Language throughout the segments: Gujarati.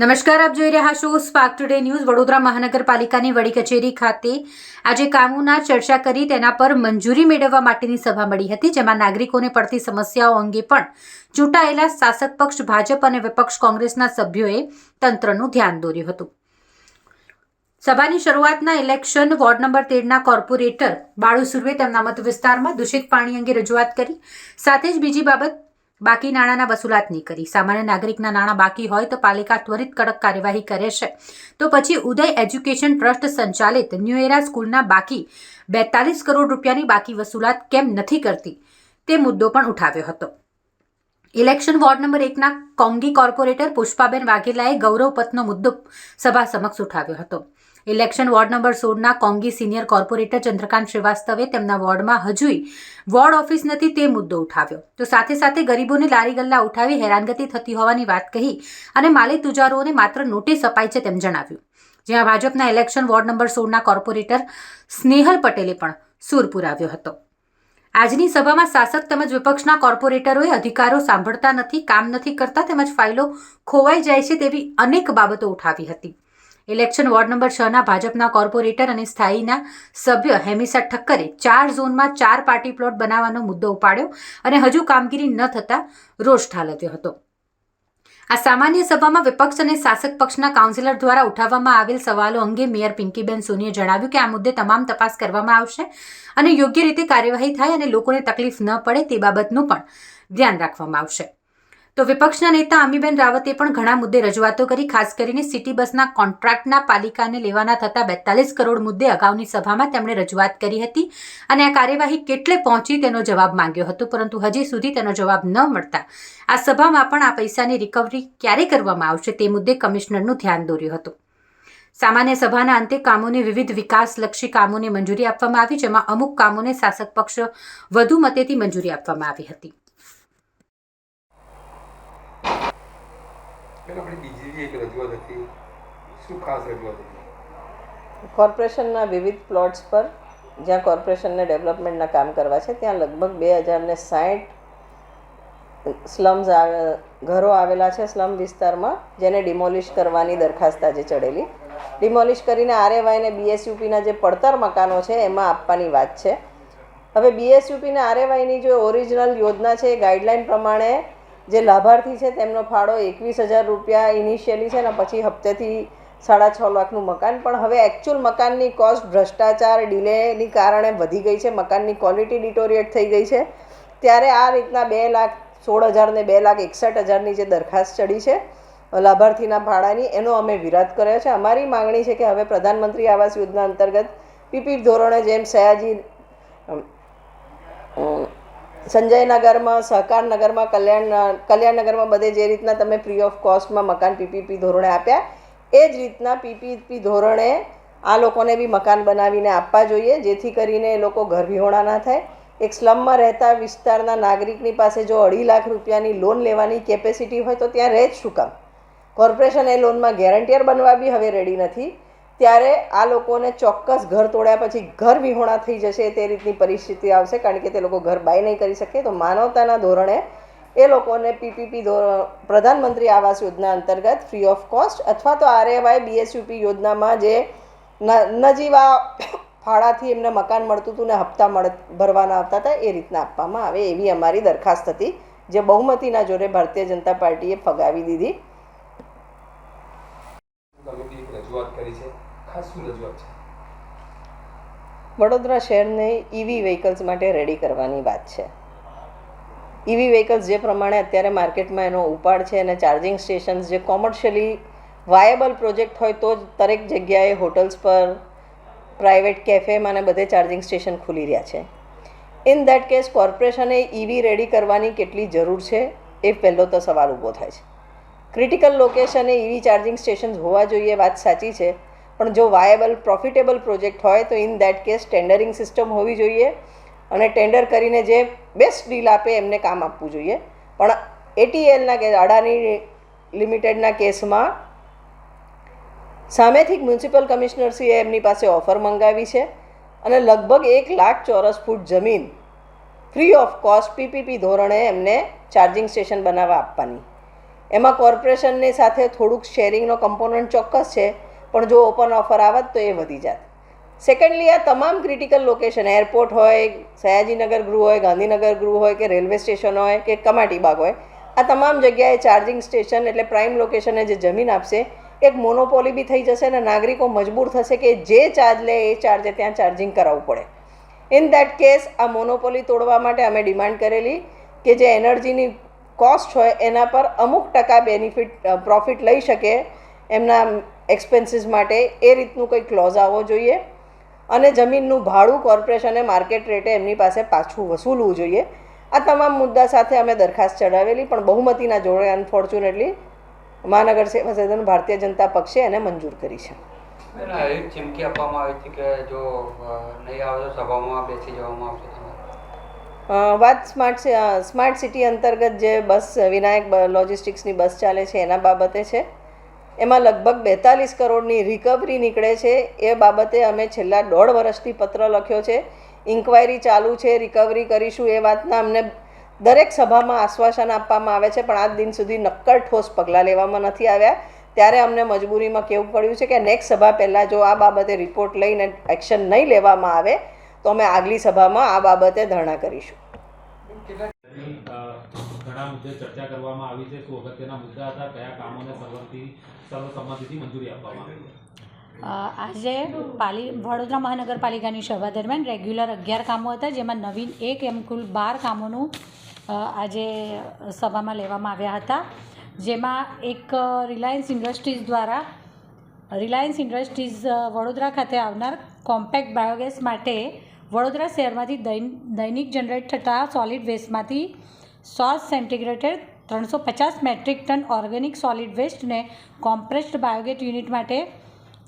નમસ્કાર, આપ જોઈ રહ્યા છો સ્પાર્ક ટુડે ન્યૂઝ વડોદરા મહાનગરપાલિકાની વડી કચેરી ખાતે. આજે કામોના ચર્ચા કરી, તેના પર મંજૂરી મેળવવા માટેની સભા મળી હતી, જેમાં નાગરિકોને પડતી સમસ્યાઓ અંગે પણ ચૂંટાયેલા શાસક પક્ષ, ભાજપ અને વિપક્ષ કોંગ્રેસના સભ્યોએ તંત્રનું ધ્યાન દોર્યું હતું. સભાની શરૂઆતના ઇલેક્શન વોર્ડ નંબર તેરના કોર્પોરેટર બાળુ સુર્વે તેમના મત વિસ્તારમાં દૂષિત પાણી અંગે રજૂઆત કરી. સાથે જ બીજી બાબત બાકી નાણાંના વસૂલાત નહીં કરી. સામાન્ય નાગરિકના નાણાં બાકી હોય તો પાલિકા ત્વરિત કડક કાર્યવાહી કરે છે. તો પછી ઉદય એજ્યુકેશન ટ્રસ્ટ સંચાલિત ન્યૂ એરા સ્કૂલના બાકી બેતાલીસ કરોડ રૂપિયાની બાકી વસૂલાત કેમ નથી કરતી? તે મુદ્દો પણ ઉઠાવ્યો હતો. ઇલેક્શન વોર્ડ નંબર એકના કોંગી કોર્પોરેટર પુષ્પાબેન વાઘેલાએ ગૌરવપથનો મુદ્દો સભા સમક્ષ ઉઠાવ્યો હતો. ઇલેક્શન વોર્ડ નંબર સોળના કોંગી સિનિયર કોર્પોરેટર ચંદ્રકાંત શ્રીવાસ્તવે તેમના વોર્ડમાં હજુય વોર્ડ ઓફિસ નથી તે મુદ્દો ઉઠાવ્યો. તો સાથે સાથે ગરીબોને લારી ગલ્લા ઉઠાવી હેરાનગતિ થતી હોવાની વાત કહી અને માલી તુજારોને માત્ર નોટિસ અપાઈ છે તેમ જણાવ્યું. જ્યાં ભાજપના ઇલેક્શન વોર્ડ નંબર સોળના કોર્પોરેટર સ્નેહલ પટેલે પણ સૂર પુરાવ્યો હતો. આજની સભામાં શાસક તેમજ વિપક્ષના કોર્પોરેટરોએ અધિકારો સાંભળતા નથી, કામ નથી કરતા તેમજ ફાઇલો ખોવાઈ જાય છે તેવી અનેક બાબતો ઉઠાવી હતી. ઇલેક્શન વોર્ડ નંબર છના ભાજપના કોર્પોરેટર અને સ્થાયીના સભ્ય હેમિસા ઠક્કરે ચાર ઝોનમાં ચાર પાર્ટી પ્લોટ બનાવવાનો મુદ્દો ઉપાડ્યો અને હજુ કામગીરી ન થતાં રોષ ઠાલવ્યો હતો. આ સામાન્ય સભામાં વિપક્ષ અને શાસક પક્ષના કાઉન્સિલર દ્વારા ઉઠાવવામાં આવેલ સવાલો અંગે મેયર પિંકીબેન સોનીએ જણાવ્યું કે આ મુદ્દે તમામ તપાસ કરવામાં આવશે અને યોગ્ય રીતે કાર્યવાહી થાય અને લોકોને તકલીફ ન પડે તે બાબતનું પણ ધ્યાન રાખવામાં આવશે. તો વિપક્ષના નેતા અમીબેન રાવતે પણ ઘણા મુદ્દે રજૂઆતો કરી, ખાસ કરીને સિટી બસના કોન્ટ્રાક્ટના પાલિકાને લેવાના થતા બેતાલીસ કરોડ મુદ્દે અગાઉની સભામાં તેમણે રજૂઆત કરી હતી અને આ કાર્યવાહી કેટલે પહોંચી તેનો જવાબ માંગ્યો હતો, પરંતુ હજી સુધી તેનો જવાબ ન મળતા આ સભામાં પણ આ પૈસાની રિકવરી ક્યારે કરવામાં આવશે તે મુદ્દે કમિશનરનું ધ્યાન દોર્યું હતું. સામાન્ય સભાના અંતે કામોને વિવિધ વિકાસલક્ષી કામોને મંજૂરી આપવામાં આવી, જેમાં અમુક કામોને શાસક પક્ષ વધુ મતેથી મંજૂરી આપવામાં આવી હતી. બેન આપણી બીજી જે એક રજૂઆત હતી. શું ખાસ રજૂઆત હતી? કોર્પોરેશનના વિવિધ પ્લોટ્સ પર, જ્યાં કોર્પોરેશનને ડેવલપમેન્ટના કામ કરવા છે, ત્યાં લગભગ બે હજારને સાઠ સ્લમ્સ આવે, ઘરો આવેલા છે સ્લમ વિસ્તારમાં, જેને ડિમોલિશ કરવાની દરખાસ્ત આજે ચડેલી. ડિમોલિશ કરીને આરએવાય અને બીએસયુપીના જે પડતર મકાનો છે, એમાં આપવાની વાત છે. હવે બીએસયુપીને આરએવાયની જે ઓરિજિનલ યોજના છે, એ ગાઈડલાઇન પ્રમાણે જે લાભાર્થી છે, તેમનો ફાળો એકવીસ હજાર રૂપિયા ઇનિશિયલી છે ને પછી હપ્તેથી સાડા છ લાખનું મકાન. પણ હવે એકચ્યુઅલ મકાનની કોસ્ટ ભ્રષ્ટાચાર ડિલેની કારણે વધી ગઈ છે. મકાનની ક્વોલિટી ડિટોરિએટ થઈ ગઈ છે. ત્યારે આ રીતના બે લાખ સોળ હજારને બે લાખ એકસઠ હજારની જે દરખાસ્ત ચડી છે, લાભાર્થીના ભાડાની, એનો અમે વિરોધ કર્યો છે. અમારી માંગણી છે કે હવે પ્રધાનમંત્રી આવાસ યોજના અંતર્ગત પીપી ધોરણે જેમ સયાજી સંજયનગરમાં, સહકારનગરમાં, કલ્યાણ, કલ્યાણનગરમાં બધે જે રીતના તમે ફ્રી ઓફ કોસ્ટમાં મકાન પીપીપી ધોરણે આપ્યા, એ જ રીતના પીપીપી ધોરણે આ લોકોને બી મકાન બનાવીને આપવા જોઈએ, જેથી કરીને એ લોકો ઘર વિહોણા ના થાય. એક સ્લમમાં રહેતા વિસ્તારના નાગરિકની પાસે જો અઢી લાખ રૂપિયાની લોન લેવાની કેપેસિટી હોય તો ત્યાં રહે જ શું કામ? કોર્પોરેશન એ લોનમાં ગેરંટીયર બનવા બી હવે રેડી નથી. ત્યારે આ લોકોને ચોક્કસ ઘર તોડ્યા પછી ઘર વિહોણા થઈ જશે તે રીતની પરિસ્થિતિ આવશે, કારણ કે તે લોકો ઘર બાય નહીં કરી શકે. તો માનવતાના ધોરણે એ લોકોને પીપીપી પ્રધાનમંત્રી આવાસ યોજના અંતર્ગત ફ્રી ઓફ કોસ્ટ અથવા તો આરએવાય બીએસયુપી યોજનામાં જે નજીવા ફાળાથી એમને મકાન મળતું હતું ને હપ્તા મળ, ભરવાના આવતા હતા, એ રીતના આપવામાં આવે એવી અમારી દરખાસ્ત હતી, જે બહુમતીના જોડે ભારતીય જનતા પાર્ટીએ ફગાવી દીધી તમે બી એક રજૂઆત કરી ખાસ શું રજૂઆત છે? વડોદરા શહેરને ઈવી વ્હીકલ્સ માટે રેડી કરવાની વાત છે. ઇવી વ્હીકલ્સ જે પ્રમાણે અત્યારે માર્કેટમાં એનો ઉપાડ છે અને ચાર્જિંગ સ્ટેશન્સ જે કોમર્શિયલી વાયેબલ પ્રોજેક્ટ હોય તો જ દરેક જગ્યાએ હોટલ્સ પર પ્રાઇવેટ કેફેમાં અને બધે ચાર્જિંગ સ્ટેશન ખુલી રહ્યા છે. ઇન દેટ કેસ કોર્પોરેશને ઈવી રેડી કરવાની કેટલી જરૂર છે એ પહેલો તો સવાલ ઊભો થાય છે. ક્રિટિકલ લોકેશને ઈવી ચાર્જિંગ સ્ટેશન્સ હોવા જોઈએ વાત સાચી છે પણ જો વાયેબલ પ્રોફિટેબલ પ્રોજેક્ટ હોય, તો in that case tendering system હોવી જોઈએ અને ટેન્ડર કરીને જે બેસ્ટ ડીલ આપે એમને કામ આપવું જોઈએ. પણ એટીએલના કેસ અડાની લિમિટેડના કેસમાં સામેથી મ્યુનિસિપલ કમિશનરશ્રીએ એમની પાસે ઓફર મંગાવી છે અને લગભગ એક લાખ ચોરસ ફૂટ જમીન ફ્રી ઓફ કોસ્ટ પીપીપી ધોરણે એમને ચાર્જિંગ સ્ટેશન બનાવવા આપવાની. એમાં કોર્પોરેશનની સાથે થોડુંક શેરિંગનો કમ્પોનન્ટ ચોક્કસ છે પણ જો ઓપન ઓફર આવત તો એ વધી જાત. સેકન્ડલી આ તમામ ક્રિટિકલ લોકેશન એરપોર્ટ હોય, સયાજીનગર ગૃહ હોય, ગાંધીનગર ગૃહ હોય કે રેલવે સ્ટેશન હોય કે કમાટીબાગ હોય, આ તમામ જગ્યાએ ચાર્જિંગ સ્ટેશન એટલે પ્રાઇમ લોકેશને જે જમીન આપશે, એક મોનોપોલી બી થઈ જશે અને નાગરિકો મજબૂર થશે કે જે ચાર્જ લે એ ચાર્જે ત્યાં ચાર્જિંગ કરાવવું પડે. ઇન દેટ કેસ આ મોનોપોલી તોડવા માટે અમે ડિમાન્ડ કરેલી કે જે એનર્જીની કોસ્ટ હોય એના પર અમુક ટકા બેનિફિટ પ્રોફિટ લઈ શકે એમના એક્સપેન્સીસ માટે એ રીતનું કંઈ ક્લોઝ આવવો જોઈએ અને જમીનનું ભાડું કોર્પોરેશને માર્કેટ રેટે એમની પાસે પાછું વસૂલવું જોઈએ. આ તમામ મુદ્દા સાથે અમે દરખાસ્ત ચડાવેલી પણ બહુમતીના જોડે અનફોર્ચ્યુનેટલી મહાનગર સેવા સદન ભારતીય જનતા પક્ષે એને મંજૂર કરી છે. ચીમકી આપવામાં આવી હતી કે જો નહીં આવે તો સભામાં બેસી જવામાં આવશે વાત સ્માર્ટ સ્માર્ટ સિટી અંતર્ગત જે બસ વિનાયક લોજિસ્ટિક્સની બસ ચાલે છે એના બાબતે છે. એમાં લગભગ બેતાલીસ કરોડની રિકવરી નીકળે છે. એ બાબતે અમે છેલ્લા દોઢ વર્ષથી પત્ર લખ્યો છે. ઇન્ક્વાયરી ચાલુ છે રિકવરી કરીશું એ વાતના અમને દરેક સભામાં આશ્વાસન આપવામાં આવે છે, પણ આજ દિન સુધી નક્કર ઠોસ પગલાં લેવામાં નથી આવ્યા. ત્યારે અમને મજબૂરીમાં કહેવું પડ્યું છે કે નેક્સ્ટ સભા પહેલાં જો આ બાબતે રિપોર્ટ લઈને એક્શન નહીં લેવામાં આવે, તો અમે આગલી સભામાં આ બાબતે ધરણા કરીશું. ઘણા મુદ્દે ચર્ચા કરવામાં આવી છે. શું અગત્યના મુદ્દા હતા? કયા કામોને સર્વથી સર્વસંમતિથી મંજૂરી આપવામાં આવી આજે પાલી, વડોદરા મહાનગરપાલિકાની સભા દરમિયાન રેગ્યુલર અગિયાર કામો હતા, જેમાં નવીન એક એમ કુલ બાર કામોનું આજે સભામાં લેવામાં આવ્યા હતા. જેમાં એક રિલાયન્સ ઇન્ડસ્ટ્રીઝ દ્વારા, રિલાયન્સ ઇન્ડસ્ટ્રીઝ વડોદરા ખાતે આવનાર કોમ્પેક્ટ બાયોગેસ માટે વડોદરા શહેરમાંથી દૈન- દૈનિક જનરેટ થતા સોલિડ વેસ્ટમાંથી સો સેન્ટીગ્રેટેડ ત્રણસો પચાસ મેટ્રિક ટન ઓર્ગેનિક સોલિડ વેસ્ટને કોમ્પ્રેસ્ડ બાયોગેટ યુનિટ માટે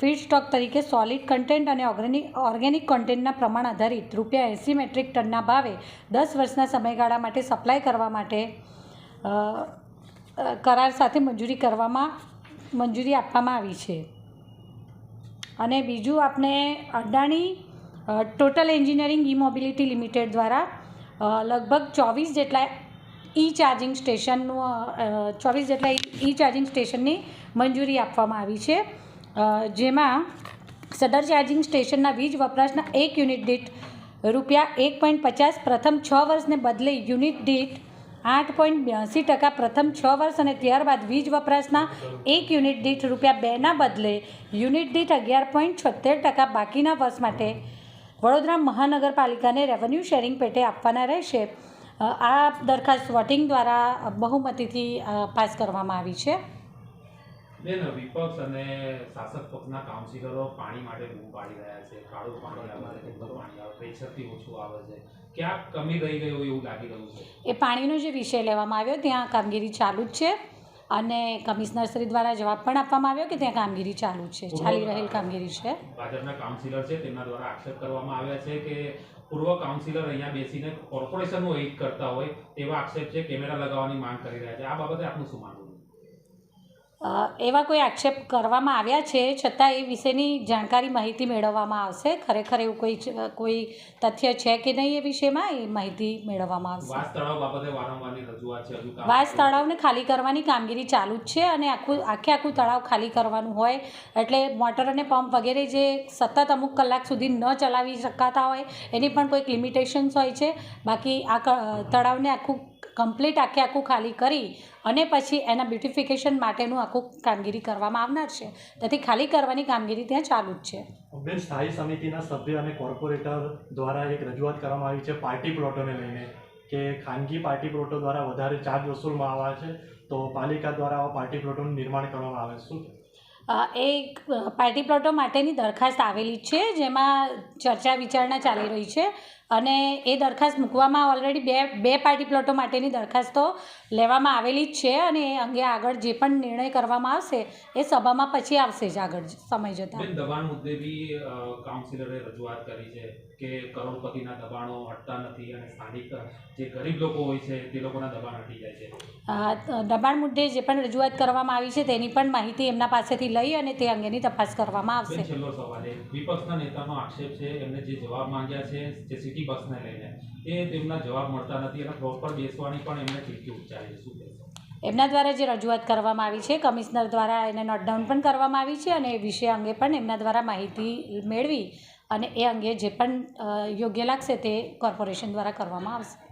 ફીડ સ્ટોક તરીકે સોલિડ કન્ટેન્ટ અને ઓર્ગેનિક ઓર્ગેનિક કન્ટેન્ટના પ્રમાણ આધારિત રૂપિયા એંસી મેટ્રિક ટનના ભાવે દસ વર્ષના સમયગાળા માટે સપ્લાય કરવા માટે કરાર સાથે મંજૂરી કરવામાં, મંજૂરી આપવામાં આવી છે. અને બીજું આપણે Adani total engineering e mobility limited દ્વારા લગભગ ચોવીસ જેટલા ઈ ચાર્જિંગ સ્ટેશનનું ચોવીસ જેટલા ઈ ચાર્જિંગ સ્ટેશનની મંજૂરી આપવામાં આવી છે. જેમાં સદર ચાર્જિંગ સ્ટેશનના વીજ વપરાશના એક યુનિટ દીઠ રૂપિયા એક પોઈન્ટ પચાસ પ્રથમ છ વર્ષને બદલે યુનિટ દીઠ આઠ પોઈન્ટ બ્યાસી ટકા પ્રથમ છ વર્ષ અને ત્યારબાદ વીજ વપરાશના એક યુનિટ દીઠ રૂપિયા બેના બદલે યુનિટ દીઠ અગિયાર પોઈન્ટ છોતેર ટકા બાકીના વર્ષ માટે વડોદરા મહાનગરપાલિકાને રેવન્યુ શેરિંગ પેટે આપવાના રહેશે. આ દરખાસ્ત વોટિંગ દ્વારા બહુમતીથી પાસ કરવામાં આવી છે. બેન વિપક્ષ અને શાસક પક્ષના કાઉન્સિલરો પાણી માટે બૂમ પાડી રહ્યા છે. કાળું પાણી આવે છે પાણી આવે પ્રેશરથી ઓછું આવે છે. ક્યાંક કમી રહી ગઈ હોય એવું લાગી રહ્યું છે. એ પાણીનો જે વિષય લેવામાં આવ્યો ત્યાં કામગીરી ચાલુ જ છે. અને કમિશનરશ્રી દ્વારા જવાબ પણ આપવામાં આવ્યો કે ત્યાં કામગીરી ચાલુ છે. ચાલી રહેલ કામગીરી છે. ભાજપના કાઉન્સિલર છે તેમના દ્વારા આક્ષેપ કરવામાં આવ્યા છે કે પૂર્વ કાઉન્સિલર અહીંયા બેસીને કોર્પોરેશનનું હિત કરતા હોય તેવા આક્ષેપ છે, કેમેરા લગાવવાની માંગ કરી રહ્યા છે. આ બાબતે આપનું શું માનવું એવા કોઈ આક્ષેપ કરવામાં આવ્યા છે? છતાં એ વિશેની જાણકારી માહિતી મેળવવામાં આવશે? ખરેખર એવું કોઈ કોઈ તથ્ય છે કે નહીં એ વિષયમાં એ માહિતી મેળવવામાં આવશે. વાસ તળાવને ખાલી કરવાની કામગીરી ચાલુ જ છે અને આખું આખે આખું તળાવ ખાલી કરવાનું હોય એટલે મોટર અને પંપ વગેરે જે સતત અમુક કલાક સુધી ન ચલાવી શકાતા હોય એની પણ કોઈક લિમિટેશન્સ હોય છે. બાકી આ તળાવને આખું કમ્પ્લીટ આખે આખું ખાલી કરી અને પછી એના બ્યુટિફિકેશન માટેનું આખું કામગીરી કરવામાં આવનાર છે. તેથી ખાલી કરવાની કામગીરી ત્યાં ચાલુ જ છે. બેન સ્થાયી સમિતિના સભ્ય અને કોર્પોરેટર દ્વારા એક રજૂઆત કરવામાં આવી છે પાર્ટી પ્લોટોને લઈને કે ખાનગી પાર્ટી પ્લોટો દ્વારા વધારે ચાર્જ વસૂલમાં આવે છે તો પાલિકા દ્વારા આવા પાર્ટી પ્લોટોનું નિર્માણ કરવામાં આવે શું એક પાર્ટી પ્લોટો માટેની દરખાસ્ત આવેલી છે જેમાં ચર્ચા વિચારણા ચાલી રહી છે. અને એ દરખાસ્ત મૂકવામાં ઓલરેડી બે બે પાર્ટી પ્લોટો માટેની દરખાસ્તો લેવામાં આવેલી જ છે અને એ અંગે આગળ જે પણ નિર્ણય કરવામાં આવશે એ સભામાં પછી આવશે જ આગળ સમય જતાં. દબાણ મુદ્દે બી કાઉન્સિલરે રજૂઆત કરી છે કે કરોડપતિના દબાણો હટતા નથી અને સ્થાનિક જે ગરીબ લોકો હોય છે તે લોકોના દબાણ હટી જાય છે. દબાણ મુદ્દે જે પણ રજૂઆત કરવામાં આવી છે તેની પણ માહિતી એમના પાસેથી લઈ અને તે અંગેની તપાસ કરવામાં આવશે. છેલ્લો સવાલ વિપક્ષના નેતાનો આક્ષેપ છે એમને જે જવાબ માંગ્યા છે જે સિટી બસને લઈને. એ તેમના જવાબ મળતા નથી અને પર બેસવાની પણ એમને ખીડકી ઉચ્ચારી શું કહેશો? એમના દ્વારા જે રજૂઆત કરવામાં આવી છે, કમિશનર દ્વારા એને નોટડાઉન પણ કરવામાં આવી છે અને એ વિષય અંગે પણ એમના દ્વારા માહિતી મેળવી અને એ અંગે જે પણ યોગ્ય લાગશે તે કોર્પોરેશન દ્વારા કરવામાં આવશે.